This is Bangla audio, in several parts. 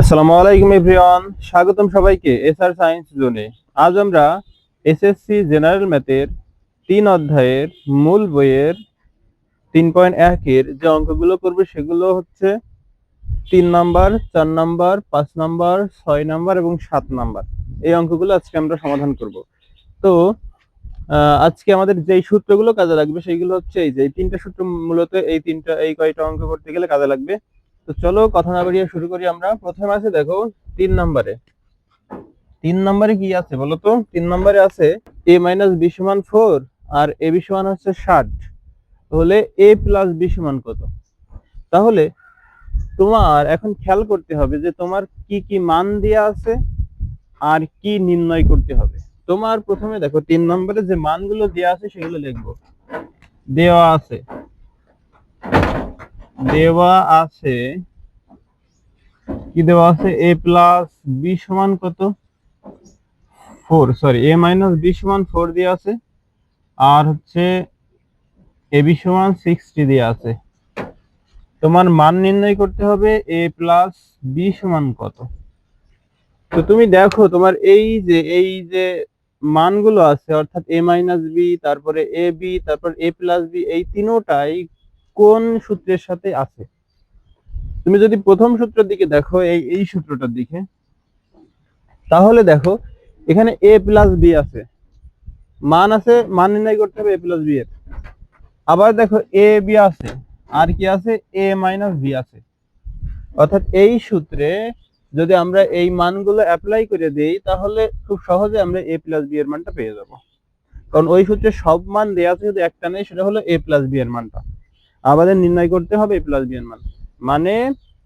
আসসালামু আলাইকুম এভরিওয়ান, স্বাগতম সবাইকে এসআর সায়েন্স জোনে। আজ আমরা এসএসসি জেনারেল ম্যাথের তিন অধ্যায়ের মূল বইয়ের তিন পয়েন্ট একের যে অঙ্কগুলো করবে সেগুলো হচ্ছে তিন নাম্বার, চার নাম্বার, পাঁচ নাম্বার, ছয় নাম্বার এবং সাত নাম্বার। এই অঙ্কগুলো আজকে আমরা সমাধান করব। তো আজকে আমাদের যেই সূত্রগুলো কাজে লাগবে সেইগুলো হচ্ছে এই যে এই তিনটা সূত্র মূলত এই তিনটা, এই কয়টা অঙ্ক করতে গেলে কাজে লাগবে। তো চলো কথা না বাড়িয়ে শুরু করি আমরা। প্রথমে আছে দেখো, তিন নম্বরে। তিন নম্বরে কি আছে বলো তো? তিন নম্বরে আছে এ মাইনাস বি সমান ফোর আর এ বি সমান হচ্ছে ষাট। তাহলে এ প্লাস বি সমান কত? তাহলে তোমার এখন খেয়াল করতে হবে যে তোমার কি কি মান দেয়া আছে আর কি নির্ণয় করতে হবে। তোমার প্রথমে দেখো, তিন নম্বরে যে মানগুলো দেয়া আছে সেগুলো লিখব। দেওয়া আছে। দেওয়া আছে, কি দেওয়া আছে? এ প্লাস বি সমান কত? Four sorry A minus B সমান ফোর দিয়ে আছে, আর হচ্ছে এ বি সমান সিক্সটি দিয়ে আছে। তোমার মান নির্ণয় করতে হবে এ প্লাস বি সমান কত? তো তুমি দেখো, তোমার এই যে এই যে মানগুলো আছে, অর্থাৎ এ মাইনাস বি তারপরে এ বি তারপর এ প্লাস বি এই তিনোটাই কোন সূত্রের সাথে আছে? তুমি যদি প্রথম সূত্রের দিকে দেখো, এই এই সূত্রটার দিকে, তাহলে দেখো, এখানে এ প্লাস বি আছে। মান আছে, মান নির্ণয় করতে হবে এ প্লাস বি এর। আবার দেখো এ বি আছে, আর কি আছে? এ মাইনাস বি আছে। অর্থাৎ এই সূত্রে যদি আমরা এই মানগুলো অ্যাপ্লাই করে দেই, তাহলে খুব সহজে আমরা এ প্লাস বি এর মানটা পেয়ে যাব। কারণ ওই সূত্রে সব মান দেওয়া আছে যদি একটা নেই, সেটা হলো এ প্লাস বি এর মানটা। আমাদের নির্ণয় করতে হবে এ প্লাস বি এর মান। মানে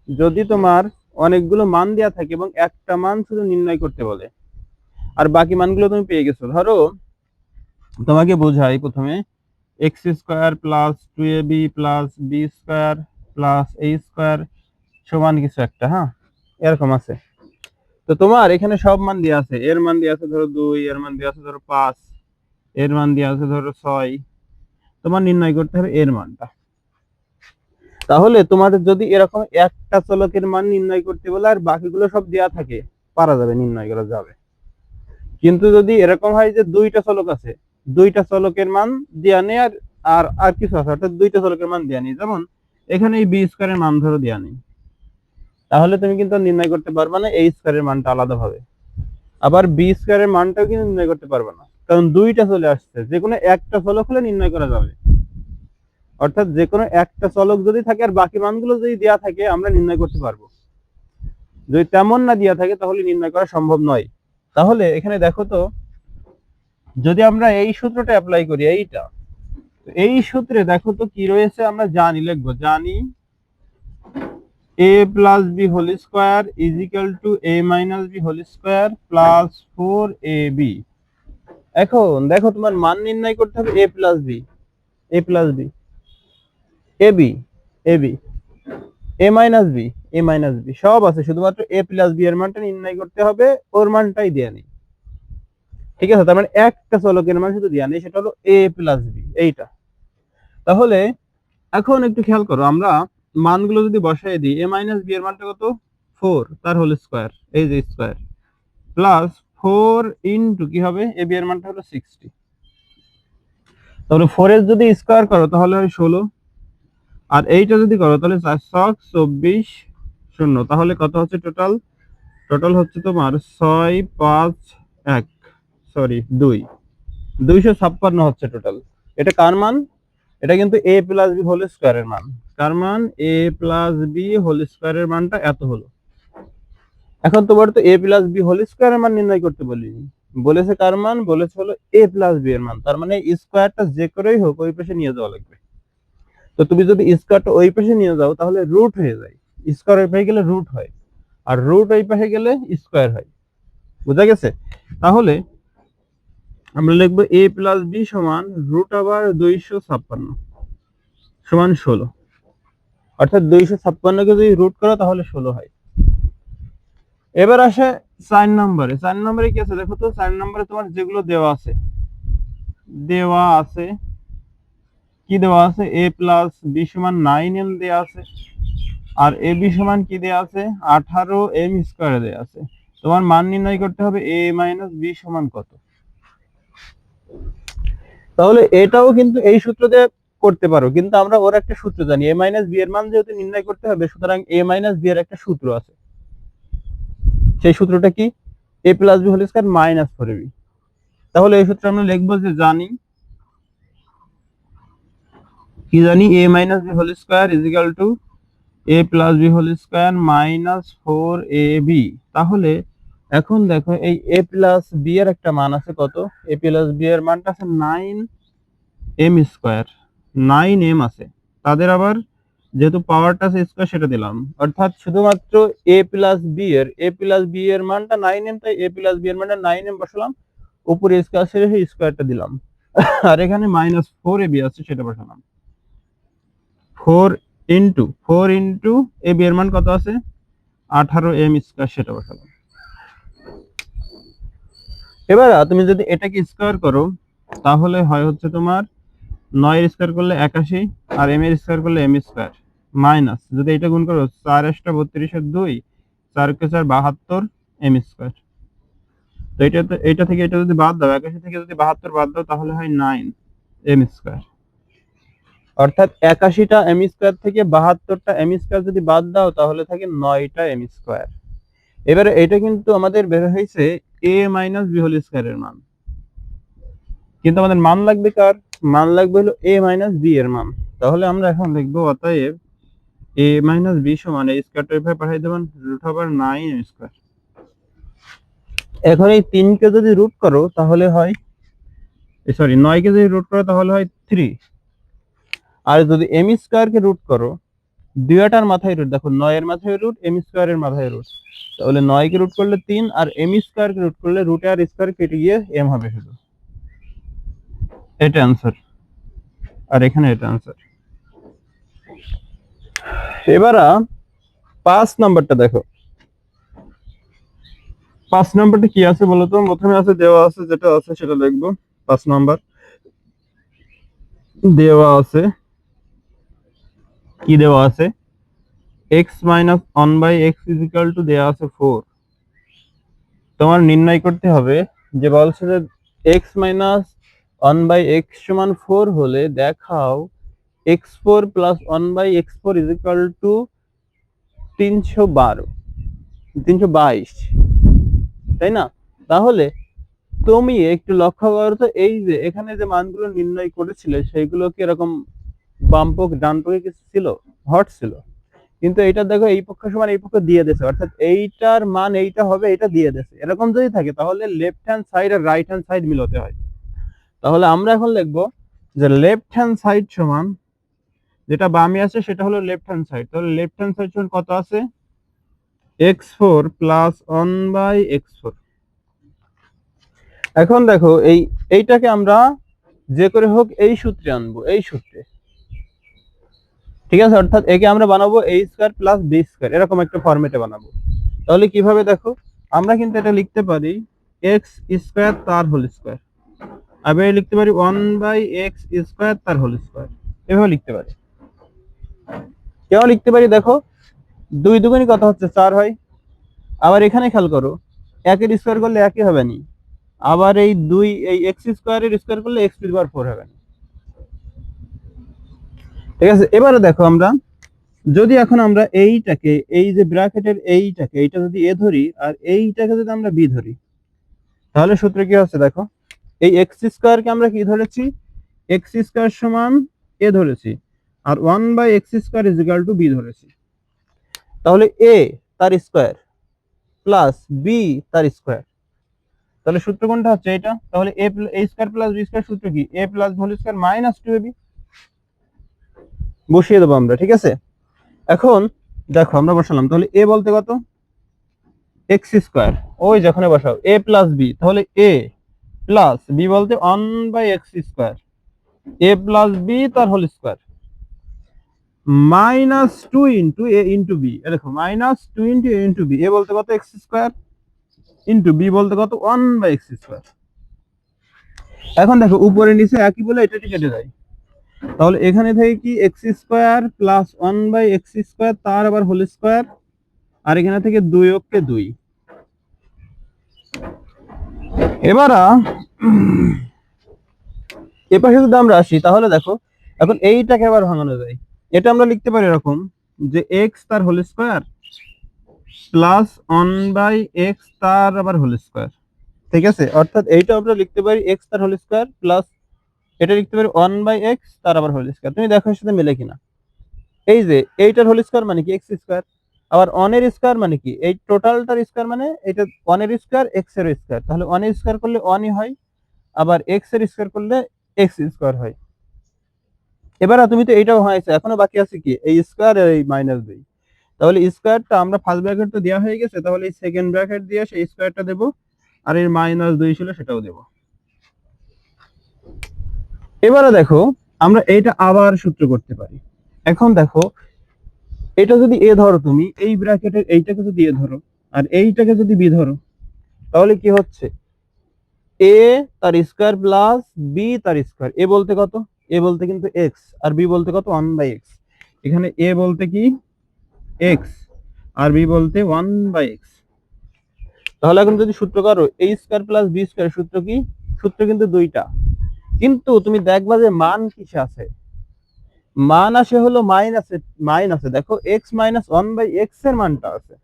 যদি তোমার অনেকগুলো মান দেওয়া থাকে এবং একটা মান শুধু নির্ণয় করতে বলে, আর বাকি মানগুলো তুমি পেয়ে গেছো। ধরো, তোমাকে বোঝাই প্রথমে x square plus two A B plus B square plus A square সমান কিছু একটা হ্যাঁ? এরকম আছে। তো তোমার এখানে সব মান দেওয়া আছে। এর মান দিয়ে আছে ধরো দুই, এর মান দিয়ে আছে ধরো পাঁচ, এর মান দিয়ে আছে ধরো ছয়। তোমার নির্ণয় করতে হবে এর মানটা। তাহলে তোমাদের যদি এরকম একটা চলকের মান নির্ণয় করতে বলে আর বাকিগুলো সব দেয়া থাকে, পারা যাবে, নির্ণয় করা যাবে। কিন্তু যদি এরকম হয় যে দুইটা চলক আছে, দুইটা চলকের মান দেয়া নেই আর আর আর কিছু আছে, অর্থাৎ দুইটা চলকের মান দেয়া নেই। যেমন এখানে এই বি স্কোয়ারের মান ধরো দেয়া নেই। তাহলে তুমি কিন্তু নির্ণয় করতে পারবে না, এই স্কোয়ারের মানটা আলাদা ভাবে আবার বি স্কোয়ারের মানটাও কিন্তু নির্ণয় করতে পারবে না। কারণ দুইটা চলে আসছে যে কোনো একটা চলক হলে নির্ণয় করা যাবে। অর্থাৎ যে কোনো একটা চলক যদি থাকে আর বাকি মানগুলো যদি দেয়া থাকে, আমরা নির্ণয় করতে পারব। যদি তেমন না দেয়া থাকে, তাহলে নির্ণয় করা সম্ভব নয়। তাহলে এখানে দেখো তো, যদি আমরা এই সূত্রটা অ্যাপ্লাই করি, এইটা এই সূত্রে দেখো তো কি রয়েছে, আমরা জানি, লিখব, জানি a plus B whole square is equal to A minus B whole square plus four A B এখন দেখো তোমার মান নির্ণয় করতে হবে A plus B A plus B A B A B A minus B A minus B সব আছে, শুধুমাত্র এ প্লাস বি এর মানটা নির্ণয় করতে হবে, ওর মানটাই দেয়া নেই। ঠিক আছে, তার মানে একটা চলকের মান শুধু দেয়া নেই, সেটা হলো এ প্লাস বি এইটা। তাহলে এখন একটু খেয়াল করো, আমরা মানগুলো যদি বসাই দিই এ মাইনাস বি এর মানটা কত? ফোর তার হোল স্কোয়ার এই যে স্কোয়ার প্লাস ফোর ইন্টু কি হবে? এ বি এর মানটা হলো সিক্সটি তাহলে ফোর এর যদি স্কোয়ার করো, তাহলে হয় ষোলো। আর এইটা যদি করো, তাহলে চার ছক চব্বিশ শূন্য, তাহলে কত হচ্ছে টোটাল টোটাল হচ্ছে তোমার ছয় পাঁচ এক সরি দুই। দুইশো ছাপ্পান্ন হচ্ছে টোটাল এটা কার মান? এটা কিন্তু এ প্লাস বি হোল স্কোয়ারের মান। কার মান? এ প্লাস বি হোল স্কোয়ারের মানটা এত হলো। এখন তোমার তো এ প্লাস বি হোল স্কোয়ারের মান নির্ণয় করতে বলিনি। বলেছে কার মান? বলেছে হলো এ প্লাস বি এর মান। তার মানে স্কোয়ারটা যে করেই হোক, ওই পাশে নিয়ে যাওয়া লাগবে। তো তুমি যদি স্কোয়ারটা ওই পাশে নিয়ে যাও, তাহলে রুট হয়ে যায়। স্কোয়ার ওই পাশে গেলে রুট হয়। আর রুট ওই পাশে গেলে স্কোয়ার হয়। বুঝা গেছে? তাহলে আমরা লিখব এ প্লাস বি সমান রুট আবার দুইশো ছাপ্পান্ন, সমান ষোলো। অর্থাৎ দুইশো ছাপ্পান্নকে যদি রুট করো, তাহলে ষোলো হয়। এবার আসে চার নম্বরে। চার নম্বরে কি আছে? দেখো তো, চার নম্বরে তোমার যেগুলো দেওয়া আছে দেওয়া আছে কি দেওয়া আছে? এ প্লাস বি সমান নাইন এল দেওয়া আছে। আর এ বি সমান কি দেওয়া আছে? আঠারো এম স্কোয়ার দেওয়া আছে। তোমার মান নির্ণয় করতে হবে এ মাইনাস বি সমান কত? তাহলে এটাও কিন্তু এই সূত্র দিয়ে করতে পারো। কিন্তু আমরা ওর একটা সূত্র জানি। এ মাইনাস বি এর মান যেহেতু নির্ণয় করতে হবে, সুতরাং এ মাইনাস বি এর একটা সূত্র আছে। সেই সূত্রটা কি? A plus B whole square minus four B তাহলে এই সূত্র আমরা লিখব যে জানি কি জানি? A minus B whole square is equal to A plus B whole square minus four A B তাহলে এখন দেখো এই এ প্লাস বি এর একটা মান আছে কত? এ প্লাস বি এর মানটা আছে nine M square nine M আছে। তাদের আবার যেহেতু পাওয়ারটা আছে স্কোয়ার সেটা দিলাম। অর্থাৎ শুধুমাত্র এ প্লাস বি এর এ প্লাস বি এর মানটা নাইন এম তাই এ প্লাস বি এর মানটা নাইন এম বসালাম। উপরে স্কোয়ার সেই স্কোয়ারটা দিলাম। আর এখানে মাইনাস ফোর এ বি আছে সেটা বসালাম। Four into four into A B এর মান কত আছে? আঠারো এম স্কোয়ার সেটা বসালাম। এবার তুমি যদি এটাকে স্কোয়ার করো, তাহলে হয় হচ্ছে তোমার নয়ের স্কোয়ার করলে একাশি আর এম এর স্কোয়ার করলে এম স্কোয়ার মাইনাস। যদি এটা গুণ করো, চার এসটা বত্রিশের দুই চার কে চার বাহাত্তর এম স্কোয়ার। তো এটা এটা থেকে এটা যদি বাদ দাও, একাশি থেকে যদি বাহাত্তর বাদ দাও, তাহলে হয় নাইন এম স্কোয়ার। অর্থাৎ একাশিটা এম স্কোয়ার থেকে বাহাত্তরটা এম স্কোয়ার যদি বাদ দাও, তাহলে থাকে নয়টা এম স্কোয়ার এবারে এটা কিন্তু আমাদের বের হয়েছে এ মাইনাস বি হোল স্কোয়ারের মান। কিন্তু আমাদের মান লাগবে কার? মান লাগবে হলো এ মাইনাস বি এর মান। তাহলে আমরা এখন লিখব অতএব এ মাইনাস বি সমান এই স্কোয়ারটা এভাবে পাঠিয়ে দেবেন রুট ওভার নাইন স্কোয়ার এখন এই তিনকে যদি রুট করো, তাহলে হয় সরি নয়কে যদি রুট করো, তাহলে হয় থ্রি আর যদি এম স্কোয়ারকে রুট করো, দুইটার মাথায় রুট দেখো নয়ের মাথায় রুট এম স্কোয়ারের মাথায় রুট তাহলে নয়কে রুট করলে তিন আর এম স্কোয়ারকে রুট করলে রুট আর স্কোয়ার কেটে গিয়ে এম হবে শুধু। এটা অ্যান্সার আর এখানে এটা অ্যান্সার এবার পাঁচ নাম্বারটা দেখো। পাঁচ নাম্বারটা কি আছে বলতো প্রথমে আছে, দেওয়া আছে, যেটা আছে সেটা লিখব পাঁচ নাম্বার। দেওয়া আছে। কি দেওয়া আছে? X minus one by x is equal to দেওয়া আছে ফোর তোমার নির্ণয় করতে হবে যে বলছে যে x minus one by x সমান ফোর হলে দেখাও x four plus one by x four is equal to তিনশো বারো, তিনশো বাইশ। তাই না? তাহলে তুমি একটু লক্ষ্য করো তো, এই যে এখানে যে মানগুলো নির্ণয় করেছিলে, সেইগুলো কি এরকম বাম পক্ষ, ডান পক্ষে কিছু ছিল, হট ছিল। কিন্তু এইটা দেখো, এই পক্ষ সমান এই পক্ষ দিয়ে দিয়েছে। অর্থাৎ এইটার মান এইটা হবে, এটা দিয়ে দিয়েছে। এরকম যদি থাকে, তাহলে লেফট হ্যান্ড সাইড আর রাইট হ্যান্ড সাইড মিলাতে হয়। তাহলে আমরা এখন লিখব যে লেফট হ্যান্ড সাইড সমান, যেটা বামে আছে, সেটা হলো লেফট হ্যান্ড সাইড তাহলে লেফট হ্যান্ড সাইড সমান কত আছে? X four plus one by x four এখন দেখো, এই, এইটাকে আমরা যে করে হোক, এই সূত্রে আনব, এই সূত্রে। ঠিক আছে, অর্থাৎ একে আমরা বানাবো A square plus B square এরকম একটা ফরম্যাটে বানাবো। তাহলে কীভাবে দেখো? আমরা কিন্তু এটা লিখতে পারি এক্স স্কোয়ার তার হোল স্কোয়ার আবার লিখতে পারি ওয়ান বাই এক্স স্কোয়ার তার হোল স্কোয়ার এভাবে লিখতে পারি। কেউ লিখতে পারি, দেখো, দুই দুগুনি কত হচ্ছে? চার হয়। আবার এখানে খেয়াল করো, একের স্কোয়ার করলে একই হবে নি। আবার এই দুই, এই এক্স স্কোয়ারের স্কোয়ার করলে এক্স টু পাওয়ার ফোর হবে না। ঠিক আছে? এবারে দেখো আমরা, যদি এখন আমরা এইটাকে, এই যে ব্র্যাকেটের এইটাকে, এইটা যদি এ ধরি আর এইটাকে যদি আমরা বি ধরি, তাহলে সূত্র কি হচ্ছে দেখো? এই এক্স স্কোয়ারকে আমরা কি ধরেছি? এক্স স্কোয়ার সমান এ ধরেছি আর one by x square is equal to B ধরেছি। তাহলে এ তার স্কোয়ার প্লাস বি তার স্কোয়ার তাহলে সূত্র কোনটা হচ্ছে এটা? তাহলে A A square plus B square সূত্র কি? A plus whole square minus two AB বসিয়ে দেবো আমরা, ঠিক আছে? এখন দেখো, আমরা বসালাম, তাহলে এ বলতে কত? এক্স স্কোয়ার ওই যেখানে বসাও এ প্লাস বি তাহলে এ প্লাস বি বলতে one by x square A plus B তার whole square minus two into A into B দেখো minus two into A into B A বলতে কত এক্স স্কোয়ার ইন্টু বি বলতে কত? ওয়ান বাই এক্স স্কোয়ার এখন দেখো, উপরে নিচে একই বলে এটা কেটে যায় তাহলে এখানে থেকে কি x square plus one by x square তার আবার হোল স্কোয়ার আর এখানে থেকে দুই অক্ষে দুই। এবার এপাশে যদি আমরা আসি, তাহলে দেখো, এখন এইটাকে আবার ভাঙানো যায়। এটা আমরা লিখতে পারি এরকম যে এক্স তার whole square plus one by x তার আবার হোল স্কোয়ার ঠিক আছে? অর্থাৎ এইটা আমরা লিখতে পারি এক্স তার হোল স্কোয়ার প্লাস এটা লিখতে পারি ওয়ান বাই এক্স তার আবার হোল স্কোয়ার তুমি দেখো সাথে মেলে কিনা। এই যে, এইটার হোল স্কোয়ার মানে কি? এক্স স্কোয়ার আবার ওয়ানের স্কোয়ার মানে কি? এই টোটালটার স্কোয়ার মানে এটা ওয়ানের স্কোয়ার এক্সের স্কোয়ার তাহলে ওয়ানের স্কোয়ার করলে ওয়ানই হয়, আবার এক্সের স্কোয়ার করলে এক্স স্কোয়ার হয়। এবার তুমি তো এইটাও হয়েছে, এখনও বাকি আছে কি? এই স্কোয়ার আর এই মাইনাস দুই। তাহলে স্কোয়ারটা আমরা ফার্স্ট ব্র্যাকেট তো দেওয়া হয়ে গেছে, তাহলে এই সেকেন্ড ব্র্যাকেট দিয়ে সেই স্কোয়ারটা দেবো, আর এর মাইনাস দুই ছিল সেটাও দেবো। এবারে দেখো, আমরা এটা আবার সূত্র করতে পারি। এখন দেখো, এটা যদি এ ধরো তুমি, এই ব্র্যাকেটের এইটাকে যদি এ ধরো, আর এইটাকে যদি বি ধরো, তাহলে কি হচ্ছে? এ তার স্কোয়ার প্লাস বি তার স্কোয়ার। এ বলতে কত? এ বলতে কিন্তু এক্স আর বি বলতে কত? ওয়ান বাই এক্স এখানে এ বলতে কি? এক্স আর বি বলতে ওয়ান বাই এক্স তাহলে এখন যদি সূত্র করো a square plus b square সূত্র কি? সূত্র কিন্তু দুইটা। কিন্তু তুমি দেখবা যে মান কিসে আছে? মান আসে হলো মাইনাসে মাইনাসে দেখো এক্স মাইনাস ওয়ান বাই এক্সের মানটা আছে।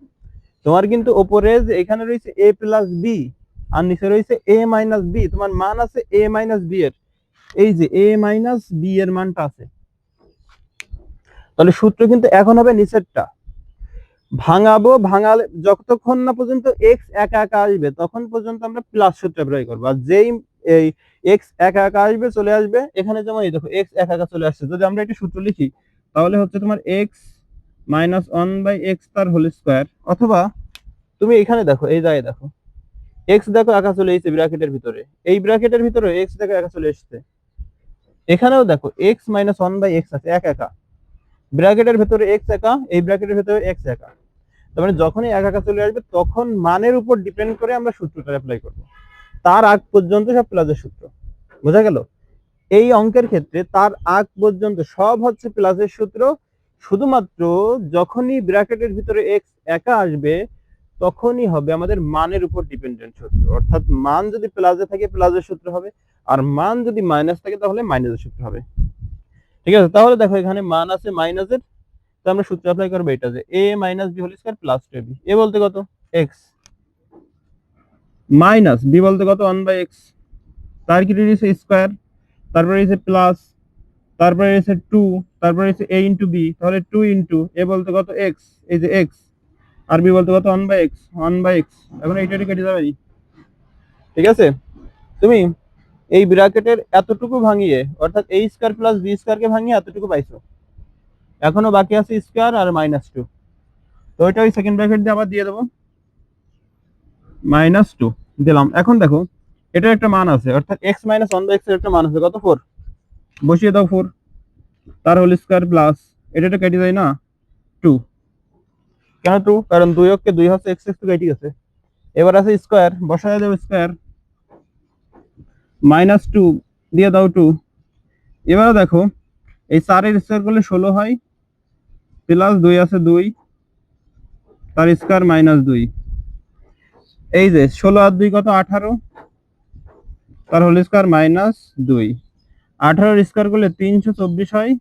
তোমার কিন্তু ওপরে যে এখানে রয়েছে এ প্লাস বি আর নিচে রয়েছে এ মাইনাস বি তোমার মান আছে এ মাইনাস বি এর। এই যে এ মাইনাস বি এর মানটা আছে। তাহলে সূত্র কিন্তু এখন হবে নিচেরটা। ভাঙাবো, ভাঙালে যতক্ষণ না পর্যন্ত এক্স একা একা আসবে, তখন পর্যন্ত আমরা প্লাস সূত্র প্রয়োগ করব। আর যেই এই এক্স একা একা আসবে, চলে আসবে। এখানে যেমন এই দেখো এক্স একা একা চলে আসছে। যদি আমরা একটা সূত্র লিখি, তাহলে হচ্ছে তোমার x minus one by x তার হোল স্কোয়ার অথবা তুমি এখানে দেখো, এই জায়গায় দেখো এক্স দেখো একা চলে এসেছে ব্র্যাকেটের ভিতরে। এই ব্র্যাকেটের ভিতরে এক্স দেখো একা চলে এসেছে। এখানেও দেখো x minus one by x আছে, এক একা। ব্র্যাকেটের ভেতরে এক্স একা, এই ব্র্যাকেটের ভেতরে এক্স একা। তার মানে যখনই এক একা চলে আসবে, তখন মানের উপর ডিপেন্ড করে আমরা সূত্রটা অ্যাপ্লাই করব। তার আগ পর্যন্ত সব প্লাসের সূত্র। বোঝা গেল? এই অঙ্কের ক্ষেত্রে তার আগ পর্যন্ত সব হচ্ছে প্লাসের সূত্র। শুধুমাত্র যখনই ব্র্যাকেটের ভিতরে এক্স একা আসবে, তখনই হবে আমাদের মানের উপর ডিপেন্ডেন্ট সূত্র। অর্থাৎ মান যদি প্লাসে থাকে প্লাসের সূত্র হবে। আর মান যদি মাইনাস থাকে, তাহলে মাইনাসের সূত্র হবে। ঠিক আছে? তাহলে দেখো এখানে মান আছে মাইনাসের। তো আমরা সূত্র অ্যাপ্লাই করব এটা যে a minus b whole square plus two a বলতে কত? এক্স মাইনাস বি বলতে কত? ওয়ান বাই এক্স তার কি রয়েছে স্কোয়ার তারপরে রয়েছে প্লাস তারপরে রয়েছে টু তারপরে রয়েছে এ ইন্টু বি তাহলে টু ইন্টু এ বলতে কত? এক্স এই যে এক্স আর বি বলতে কত? One by x one by x এখন এইটা কেটে যাবে। ঠিক আছে? তুমি এই ব্র্যাকেটের এতটুকু ভাঙিয়ে, অর্থাৎ এই স্কোয়ার প্লাস বি স্কোয়ারকে ভাঙিয়ে এতটুকু পাইছো। এখনও বাকি আছে স্কোয়ার আর মাইনাস টু তো ওইটা ওই সেকেন্ড ব্র্যাকেট দিয়ে আবার দিয়ে দেবো। মাইনাস টু দিলাম। এখন দেখো, এটার একটা মান আছে, অর্থাৎ এক্স মাইনাস ওয়ান বাই এক্সের একটা মান আছে, কত ফোর বসিয়ে দাও ফোর তার হোল স্কোয়ার প্লাস এটা তো কেটে যায় না টু কেন টু কারণ দুই অক্ষে দুই হচ্ছে এক্স এক্স কেটে গেছে। এবার আছে স্কোয়ার বসায় দেবো স্কোয়ার মাইনাস টু দিয়ে দাও টু এবারে দেখো, এই চারের স্কোয়ার করলে ষোলো হয় প্লাস দুই আছে দুই, তার স্কোয়ার মাইনাস দুই। এই যে ষোলো আর দুই কত? আঠারো। তার হোল স্কোয়ার মাইনাস দুই। আঠারোর স্কোয়ার করলে তিনশো চব্বিশ হয়,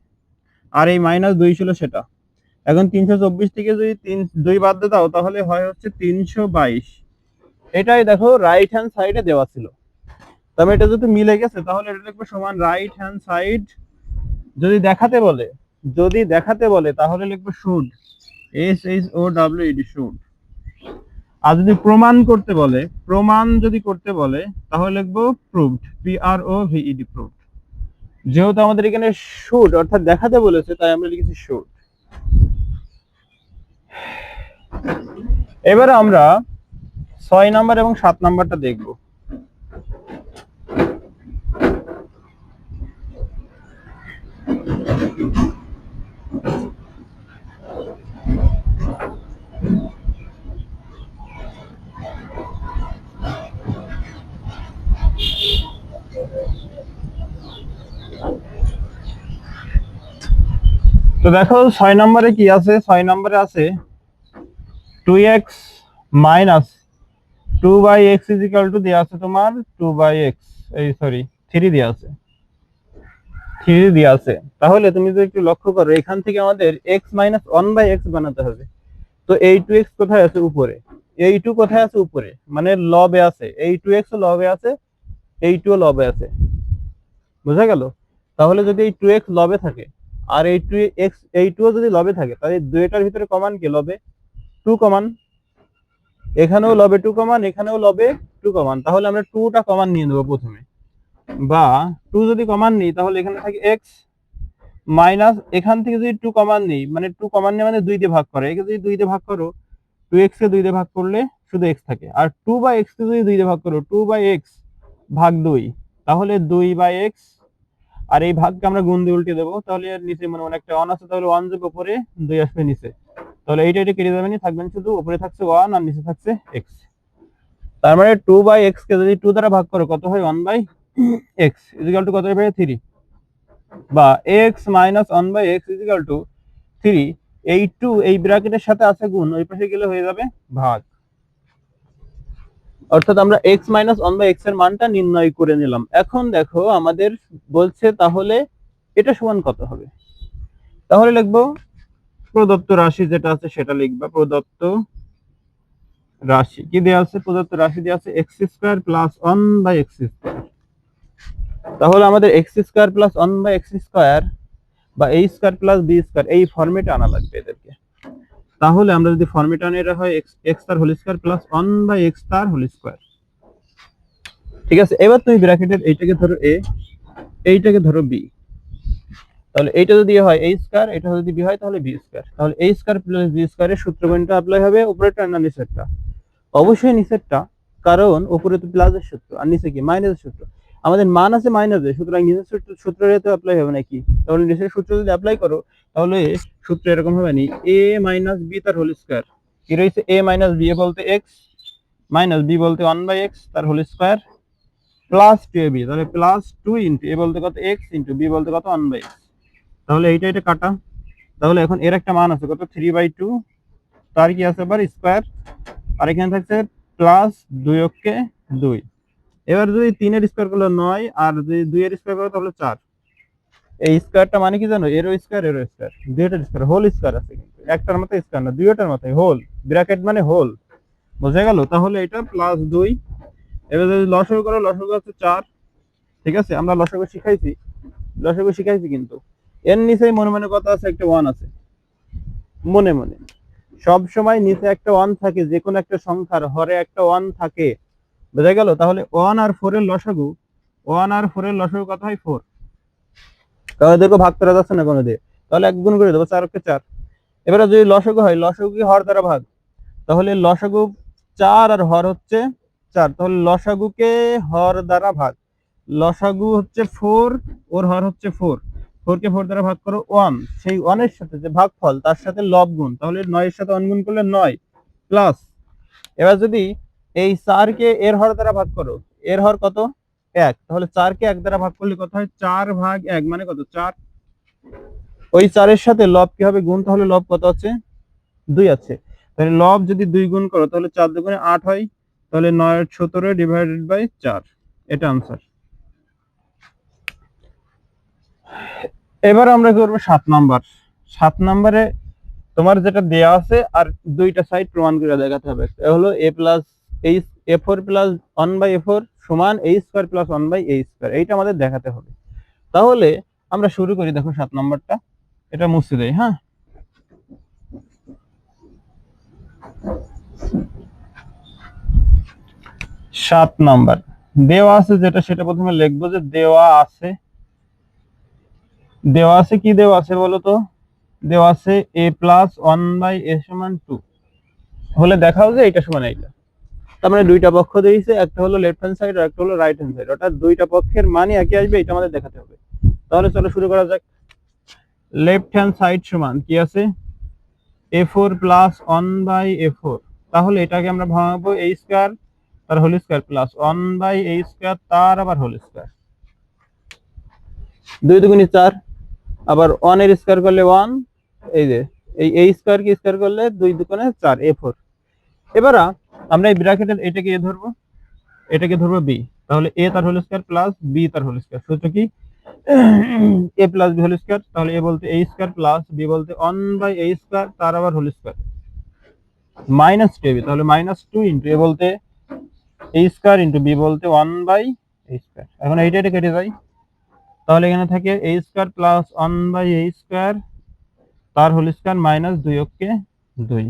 আর এই মাইনাস দুই ছিল সেটা। এখন তিনশো চব্বিশ থেকে যদি তিন, দুই বাদ দিয়ে দাও, তাহলে হয় হচ্ছে তিনশো বাইশ। এটাই দেখো রাইট হ্যান্ড সাইডে দেওয়া ছিল। তবে এটা যদি মিলে গেছে, তাহলে এটা লিখব সমান রাইট হ্যান্ড সাইড যদি দেখাতে বলে, যদি দেখাতে বলে, তাহলে লিখব showed S H O W E D showed আর যদি প্রমাণ করতে বলে, প্রমাণ যদি করতে বলে, তাহলে লিখব proved P R O V E D proved যেহেতু আমাদের এখানে শুড অর্থাৎ দেখাতে বলেছে, তাই আমরা লিখেছি শুড এবারে আমরা ছয় নাম্বার এবং সাত নাম্বারটা দেখব। তো দেখো, ছয় নম্বরে কি আছে? ছয় নম্বরে আছে two x minus two by x is equal to দেওয়া আছে তোমার টু বাই এক্স এই সরি থ্রি দেওয়া আছে। থ্রি দেওয়া আছে। তাহলে তুমি যদি একটু লক্ষ্য করো, এখান থেকে আমাদের x minus one by x বানাতে হবে। তো এই টু এক্স কোথায় আছে? উপরে। এই টু কোথায় আছে? উপরে। মানে লবে আছে। এই টু এক্স লবে আছে, এই টু লবে আছে। বোঝা গেল? তাহলে যদি এই টু এক্স লবে থাকে আর এই টু এক্স এই টু যদি লবে থাকে, তাহলে দুইটার ভিতরে কমান কি লবে? টু কমান এখানেও লবে টু কমান এখানেও লবে টু কমান তাহলে আমরা টুটা কমান নিয়ে নেব প্রথমে। বা টু যদি কমান নিই, তাহলে এখানে থাকে এক্স মাইনাস এখান থেকে যদি টু কমান নিই মানে টু কমান নিয়ে মানে দুই দিয়ে ভাগ করে। একে যদি দুই দিয়ে ভাগ করো টু এক্স কে দুই দিয়ে ভাগ করলে শুধু এক্স থাকে। আর টু বা এক্স কে যদি দুই দিয়ে ভাগ করো টু বাই এক্স ভাগ দুই, তাহলে দুই বাই এক্স আর এই ভাগকে আমরা গুণ দিয়ে উল্টে দেবো। তাহলে এর নিচে মনে একটা ওয়ান আছে, তাহলে ওয়ান যাবে উপরে দুই আসবে নিচে। তাহলে এইটা এটা কেটে যাবে না থাকবেন শুধু উপরে থাকছে ওয়ান আর নিচে থাকছে এক্স তার মানে টু বাই এক্স কে যদি টু দ্বারা ভাগ করো, কত হয়? One by x is equal to কত হবে থ্রি বা x minus one by x is equal to three এই টু এই ব্র্যাকেটের সাথে আছে গুণ, ওই পাশে গেলে হয়ে যাবে ভাগ। অর্থাৎ আমরা এক্স মাইনাস ওয়ান বাই এক্সের মানটা নির্ণয় করে নিলাম। এখন দেখো, আমাদের বলছে তাহলে এটা সমান কত হবে? তাহলে লিখব, প্রদত্ত রাশি যেটা আছে সেটা লিখবা, প্রদত্ত রাশি। কি দেওয়া আছে? প্রদত্ত রাশি দেওয়া আছে x square plus one by x square তাহলে আমাদের x square plus one by x square বা এই স্কোয়ার প্লাস বি স্কোয়ার এই ফর্মেটে আনা লাগবে এদেরকে। তাহলে আমরা যদি ফর্মেট আনি এটা হয় এক্স তার whole square plus one by x তার হোল স্কোয়ার ঠিক আছে? এবার তুমি ব্র্যাকেটের এইটাকে ধরো এ এইটাকে ধরো বি তাহলে এইটা যদি হয় এই স্কোয়ার এটা যদি বি হয়, তাহলে বি স্কোয়ার তাহলে এই স্কোয়ার প্লাস বি স্কোয়ারের সূত্র কোনটা অ্যাপ্লাই হবে উপরেরটা না নিচেরটা। অবশ্যই নিচেরটা, কারণ উপরে তো প্লাসের সূত্র, আর নিচে কি? মাইনাসের সূত্র। আমাদের মান আছে মাইনাসে সুতরাং নিচের সূত্র, সূত্রের তো অ্যাপ্লাই হবে নাকি? তাহলে নিচের সূত্র যদি অ্যাপ্লাই করো, তাহলে সূত্র এরকম হবে নি এ মাইনাস বি তার হোল স্কোয়ার কি রয়েছে? এ মাইনাস বি এ বলতে এক্স মাইনাস বি বলতে ওয়ান বাই এক্স তার whole square plus two a b তাহলে প্লাস টু ইন্টু এ বলতে কত? এক্স ইন্টু বি বলতে কত? ওয়ান বাই এক্স তাহলে এইটা এটা কাটা। তাহলে এখন এর একটা মান আছে, কত? থ্রি বাই টু তার কি আছে? আবার স্কোয়ার আর এখানে থাকছে প্লাস দুই অক্ষে দুই। এবার যদি তিনের স্কোয়ার করলে নয়, আর যদি দুইয়ের স্কোয়ার করো তাহলে চার। এই স্কোয়ারটা মানে কি জানো? এরো স্কোয়ার এরো স্কোয়ার দুইটার স্কোয়ার হোল স্কোয়ার আছে কিন্তু। একটার মতো স্কোয়ার না দুইটার মতো হোল ব্র্যাকেট মানে হোল বোঝা গেল? তাহলে এটা প্লাস দুই। এবার যদি লসগু করো লসগু আছে চার। ঠিক আছে? আমরা লসগু শিখাইছি। লসগু শিখাইছি কিন্তু। এর নিচেই মনে মনে কথা আছে, একটা ওয়ান আছে। মনে মনে। সব সময় নিচে একটা ওয়ান থাকে যে কোনো একটা সংখ্যার হরে একটা ওয়ান থাকে। বোঝা গেল? তাহলে ওয়ান আর ফোর এর লসাগু ওয়ান আর ফোর এর লসাগু কত হয়? ফোর তাহলে দেখো ভাগ করা যাচ্ছে না কোনো দিয়ে তাহলে এক গুণ করে দেবো, চার কে চার। এবারে যদি লসাগু হয়, লসাগু হর দ্বারা ভাগ? তাহলে লসাগু চার আর হর হচ্ছে চার। তাহলে লসাগুকে হর দ্বারা ভাগ। লসাগু হচ্ছে ফোর ওর হর হচ্ছে ফোর ফোর কে ফোর দ্বারা ভাগ করো ওয়ান সেই ওয়ানের সাথে যে ভাগফল, তার সাথে লব গুণ। তাহলে নয়ের সাথে ওয়ান গুণ করলে নয় প্লাস এবার যদি এই চারকে এর হর দ্বারা ভাগ করো। এর হর কত? এক। তাহলে চারকে এক দ্বারা ভাগ করলে কত হয়? চার ভাগ এক মানে কত? চার। ওই চারের সাথে লব কি হবে? গুণ, তাহলে লব কত আছে? দুই আছে। তাহলে লব যদি দুই গুণ করো, তাহলে চার দুগুণে আট হয়। তাহলে নয় সতেরো ডিভাইডেড বাই চার। এটা আনসার এবার আমরা করব সাত নাম্বার। সাত নাম্বারে তোমার যেটা দেয়া আছে, আর দুইটা সাইড প্রমাণ করে দেখাতে হবে। হলো এ প্লাস এই a four plus one by a four সমান a square plus one by a square এইটা আমাদের দেখাতে হবে। তাহলে আমরা শুরু করি, দেখো সাত নাম্বারটা। এটা মুছে দেয় হ্যাঁ? সাত নাম্বার। দেওয়া আছে যেটা, সেটা প্রথমে লিখব যে দেওয়া আছে। দেওয়া আছে, কি দেওয়া আছে বলো তো? দেওয়া আছে a plus one by a সমান টু হলে দেখাও যে এটা সমান এইটা। তার মানে দুইটা পক্ষ দিয়েছে, একটা হলো লেফট হ্যান্ড সাইড আর একটা হলো রাইট হ্যান্ড সাইড অর্থাৎ দুইটা পক্ষের মানই একই আসবে, এটা আমাদের দেখাতে হবে। তাহলে চলো শুরু করা যাক। লেফট হ্যান্ড সাইড সমান কি আছে? A four plus one by a four তাহলে এটাকে আমরা ভাঙাবো এই স্কোয়ার তার whole square plus one by a square তার আবার হোল স্কোয়ার দুই দুগুণি চার, আবার ওয়ানের স্কোয়ার করলে ওয়ান এই যে, এই এ স্কোয়ার কি স্কোয়ার করলে দুই দুকোণে চার এ ফোর এবার আমরা এই ব্র্যাকেটের এটাকে এ ধরবো। এটাকে ধরবো বি তাহলে এ তার হোল স্কোয়ার প্লাস বি তার হোল স্কোয়ার সূত্র কি? A plus b whole square তাহলে এ বলতে এ স্কোয়ার প্লাস বি বলতে ওয়ান বাই এ স্কোয়ার তার আবার whole square minus two b তাহলে মাইনাস টু ইন্টু এ বলতে এ স্কোয়ার ইন্টু বি বলতে ওয়ান বাই এ স্কোয়ার এখন এইটা এটা কেটে যায় তাহলে এখানে থাকে a square plus one by a square তার হোল স্কোয়ার মাইনাস দুই অক্ষে দুই।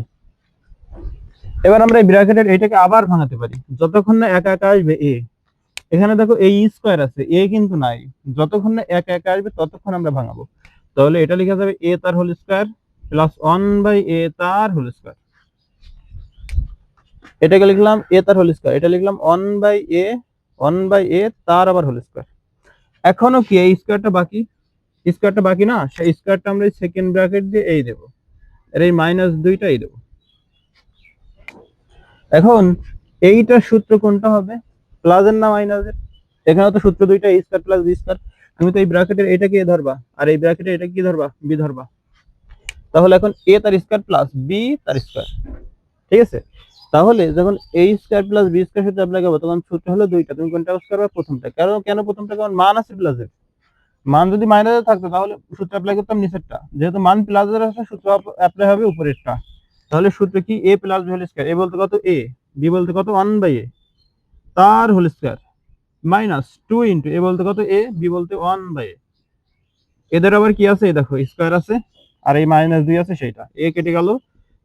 এবার আমরা এই ব্র্যাকেটের এটাকে আবার ভাঙাতে পারি। যতক্ষণ না একা একা আসবে এ, এখানে দেখো এই স্কোয়ার আছে, এ কিন্তু নাই। যতক্ষণ না একা একা আসবে ততক্ষণ আমরা ভাঙাবো। তাহলে এটা লেখা যাবে এ তার whole square plus one by a তার হোল স্কোয়ার এটাকে লিখলাম এ তার হোল স্কোয়ার এটা লিখলাম one by a one by a তার আবার হোল স্কোয়ার এখনও কি এই স্কোয়ারটা বাকি? স্কোয়ারটা বাকি না? সেই স্কোয়ারটা আমরা সেকেন্ড ব্র্যাকেট দিয়ে এই দেবো। আর এই মাইনাস দুইটা এই দেবো। এখন এইটার সূত্র কোনটা হবে? প্লাসের না মাইনাসের এখানে তো সূত্র দুইটা a square plus b square তুমি তো এই ব্র্যাকেটের এটাকে এ ধরবা? আর এই ব্র্যাকেটে এটা কি ধরবা? বি ধরবা। তাহলে এখন এ তার স্কোয়ার প্লাস বি তার স্কোয়ার ঠিক আছে? তাহলে যখন a square plus b square সূত্র অ্যাপ্লাই করব, তখন সূত্র হলো দুইটা। তুমি কোনটা ইউজ করবে? প্রথমটা। কারণ কেন প্রথমটা কারণ মান আছে প্লাসের মান যদি মাইনাসে থাকতো, তাহলে সূত্র অ্যাপ্লাই করতাম নিচেরটা। যেহেতু মান প্লাসের আছে, সূত্র অ্যাপ্লাই হবে উপরেরটা। তাহলে সূত্র কি? A plus b whole square a বলতে কত? এ বি বলতে কত? ওয়ান বাই এ তার whole square minus two into a বলতে কত? এ বি বলতে ওয়ান বাই এ এদের আবার কি আছে? দেখো স্কোয়ার আছে। আর এই মাইনাস দুই আছে সেইটা। এ কেটে গেল।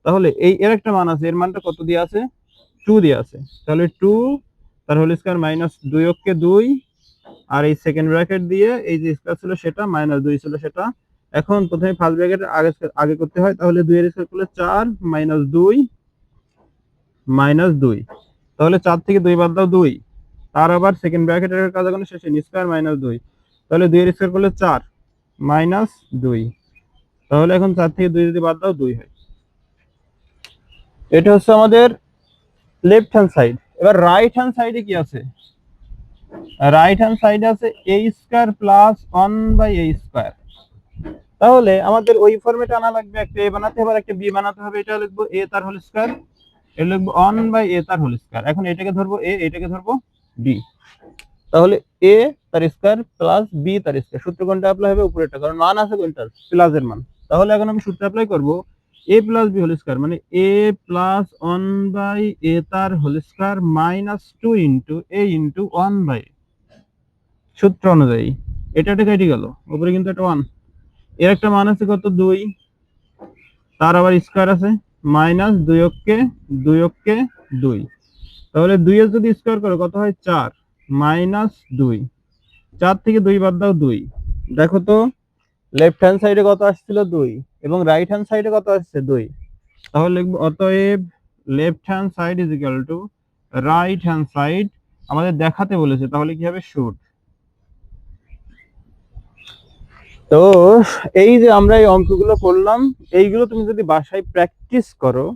তাহলে এই এর একটা মান আছে। এর মানটা কত দিয়ে আছে? টু দিয়ে আছে। তাহলে টু তার হোল স্কোয়ার মাইনাস দুই অক্ষে দুই। আর এই সেকেন্ড ব্র্যাকেট দিয়ে এই যে স্কোয়ার ছিল সেটা মাইনাস দুই ছিল সেটা। এখন প্রথমে ফার্স্ট ব্র্যাকেট আগে আগে করতে হয়, তাহলে দুই এর স্কোয়ার করলে চার মাইনাস দুই মাইনাস দুই। তাহলে চার থেকে দুই বাদ দাও দুই। তার আবার সেকেন্ড ব্র্যাকেটের কাজ এখন শেষে স্কোয়ার মাইনাস দুই। তাহলে দুই এর স্কোয়ার করলে চার মাইনাস দুই। তাহলে এখন চার থেকে দুই যদি বাদ দাও, দুই হয়। এটা হচ্ছে আমাদের লেফট হ্যান্ড সাইড এবার রাইট হ্যান্ড সাইডে কি আছে? রাইট হ্যান্ড সাইডে আছে a square plus one by a square তাহলে আমাদের ওই ফর্মেট আনা লাগবে একটা এ বানাতে হবে একটা বি বানাতে হবে। এটা লিখব এ তার হোল স্কোয়ার এটা লিখব ওয়ান বাই এ তার হোল স্কোয়ার এখন এটাকে ধরবো এ এটাকে ধরবো বি তাহলে এ তার স্কোয়ার প্লাস বি তার স্কোয়ার সূত্র কোনটা অ্যাপ্লাই হবে? উপরেরটা। কারণ মান আছে কোনটার? প্লাসের মান। তাহলে এখন আমি সূত্র অ্যাপ্লাই করব a plus b whole square মানে a plus one by a তার whole square minus two into a into one by সূত্র অনুযায়ী। এটা এটা কেটে গেল। উপরে কিন্তু একটা ওয়ান এর একটা মান আছে কত? দুই। তার আবার স্কোয়ার আছে। মাইনাস দুই অক্ষে দুই অক্ষে দুই। তাহলে দুইয়ের যদি স্কোয়ার করো, কত হয়? চার। মাইনাস দুই। চার থেকে দুই বাদ দাও দুই। দেখো তো লেফট হ্যান্ড সাইডে কত আসছিল? দুই। এবং রাইট হ্যান্ড সাইডে কত আসছে? দুই। তাহলে লিখব, অতএব left hand side is equal to right hand side আমাদের দেখাতে বলেছে। তাহলে কি হবে? শুট তো এই যে আমরা এই অঙ্কগুলো করলাম, এইগুলো তুমি যদি বাসায় প্র্যাকটিস করো,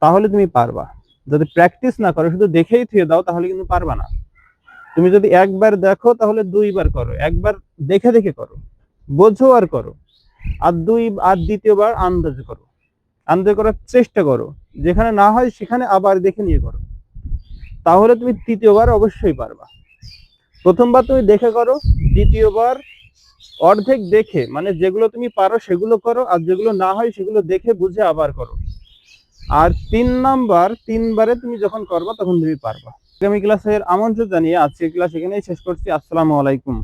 তাহলে তুমি পারবা। যদি প্র্যাকটিস না করো, শুধু দেখেই থুয়ে দাও, তাহলে কিন্তু পারবা না। তুমি যদি একবার দেখো, তাহলে দুইবার করো। একবার দেখে দেখে করো। বোঝো আর করো। আর দুই আর দ্বিতীয়বার আন্দাজে করো। আন্দাজ করার চেষ্টা করো। যেখানে না হয়, সেখানে আবার দেখে নিয়ে করো। তাহলে তুমি তৃতীয়বার অবশ্যই পারবা। প্রথমবার তুমি দেখে করো, দ্বিতীয়বার অর্ধেক দেখে মানে যেগুলো তুমি পারো সেগুলো করো, আর যেগুলো না হয় সেগুলো দেখে, বুঝে আবার করো। আর তিন নাম্বার, তিনবারে তুমি যখন করবা, তখন তুমি পারবা। আগামী ক্লাসের আমন্ত্রণ জানিয়ে আজকের ক্লাস এখানেই শেষ করছি। আসসালামু আলাইকুম।